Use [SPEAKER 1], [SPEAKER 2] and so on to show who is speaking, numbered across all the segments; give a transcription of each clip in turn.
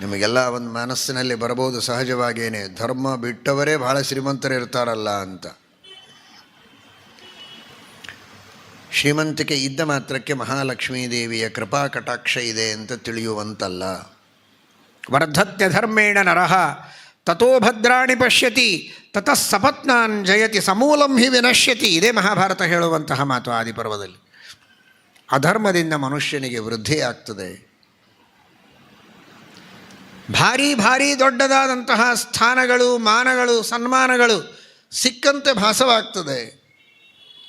[SPEAKER 1] ನಿಮಗೆಲ್ಲ ಒಂದು ಮನಸ್ಸಿನಲ್ಲಿ ಬರಬಹುದು ಸಹಜವಾಗೇನೆ ಧರ್ಮ ಬಿಟ್ಟವರೇ ಬಹಳ ಶ್ರೀಮಂತರಿರ್ತಾರಲ್ಲ ಅಂತ. ಶ್ರೀಮಂತಿಕೆ ಇದ್ದ ಮಾತ್ರಕ್ಕೆ ಮಹಾಲಕ್ಷ್ಮೀ ದೇವಿಯ ಕೃಪಾ ಕಟಾಕ್ಷ ಇದೆ ಅಂತ ತಿಳಿಯುವಂತಲ್ಲ.
[SPEAKER 2] ವರ್ಧತ್ಯ ಧರ್ಮೇಣ ನರಹ ತಥೋ ಭದ್ರಾಣಿ ಪಶ್ಯತಿ, ತತಃ ಸಪತ್ನಾನ್ ಜಯತಿ, ಸಮೂಲಂ ಹಿ ವಿನಶ್ಯತಿ. ಇದೇ ಮಹಾಭಾರತ ಹೇಳುವಂತಹ ಮಾತು ಆದಿಪರ್ವದಲ್ಲಿ. ಅಧರ್ಮದಿಂದ ಮನುಷ್ಯನಿಗೆ ವೃದ್ಧಿ ಆಗ್ತದೆ. ಭಾರಿ ಭಾರಿ ದೊಡ್ಡದಾದಂತಹ ಸ್ಥಾನಗಳು, ಮಾನಗಳು, ಸನ್ಮಾನಗಳು ಸಿಕ್ಕಂತೆ ಭಾಸವಾಗ್ತದೆ.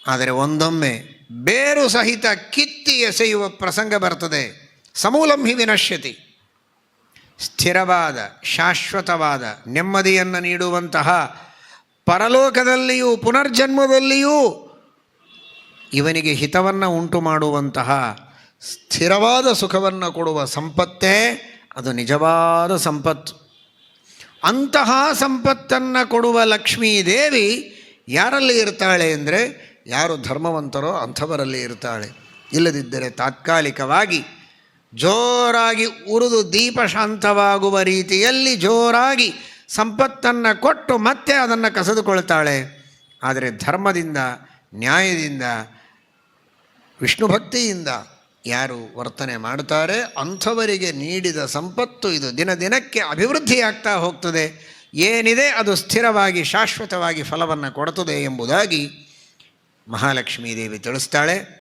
[SPEAKER 2] ಆದರೆ ಒಂದೊಮ್ಮೆ ಬೇರು ಸಹಿತ ಕಿತ್ತಿ ಎಸೆಯುವ ಪ್ರಸಂಗ ಬರ್ತದೆ. ಸಮೂಲಂ ಹಿ ವಿನಶ್ಯತಿ. ಸ್ಥಿರವಾದ, ಶಾಶ್ವತವಾದ, ನೆಮ್ಮದಿಯನ್ನು ನೀಡುವಂತಹ ಪರಲೋಕದಲ್ಲಿಯೂ, ಪುನರ್ಜನ್ಮದಲ್ಲಿಯೂ ಇವನಿಗೆ ಹಿತವನ್ನು ಉಂಟು ಮಾಡುವಂತಹ ಸ್ಥಿರವಾದ ಸುಖವನ್ನು ಕೊಡುವ ಸಂಪತ್ತೇ ಅದು ನಿಜವಾದ ಸಂಪತ್ತು. ಅಂತಹ ಸಂಪತ್ತನ್ನು ಕೊಡುವ ಲಕ್ಷ್ಮೀ ದೇವಿ ಯಾರಲ್ಲಿ ಇರ್ತಾಳೆ ಅಂದರೆ ಯಾರು ಧರ್ಮವಂತರೋ ಅಂಥವರಲ್ಲಿ ಇರ್ತಾಳೆ. ಇಲ್ಲದಿದ್ದರೆ ತಾತ್ಕಾಲಿಕವಾಗಿ ಜೋರಾಗಿ ಉರಿದು ದೀಪ ಶಾಂತವಾಗುವ ರೀತಿಯಲ್ಲಿ ಜೋರಾಗಿ ಸಂಪತ್ತನ್ನು ಕೊಟ್ಟು ಮತ್ತೆ ಅದನ್ನು ಕಸಿದುಕೊಳ್ತಾಳೆ. ಆದರೆ ಧರ್ಮದಿಂದ, ನ್ಯಾಯದಿಂದ ವಿಷ್ಣು ಭಕ್ತಿಯಿಂದ ಯಾರು ವರ್ತನೆ ಮಾಡ್ತಾರೆ ಅಂಥವರಿಗೆ ನೀಡಿದ ಸಂಪತ್ತು ಇದು. ದಿನ ದಿನಕ್ಕೆ ಅಭಿವೃದ್ಧಿಯಾಗ್ತಾ ಹೋಗ್ತದೆ. ಏನಿದೆ ಅದು ಸ್ಥಿರವಾಗಿ, ಶಾಶ್ವತವಾಗಿ ಫಲವನ್ನು ಕೊಡುತ್ತದೆ ಎಂಬುದಾಗಿ ಮಹಾಲಕ್ಷ್ಮೀ ದೇವಿ ತಿಳಿಸ್ತಾಳೆ.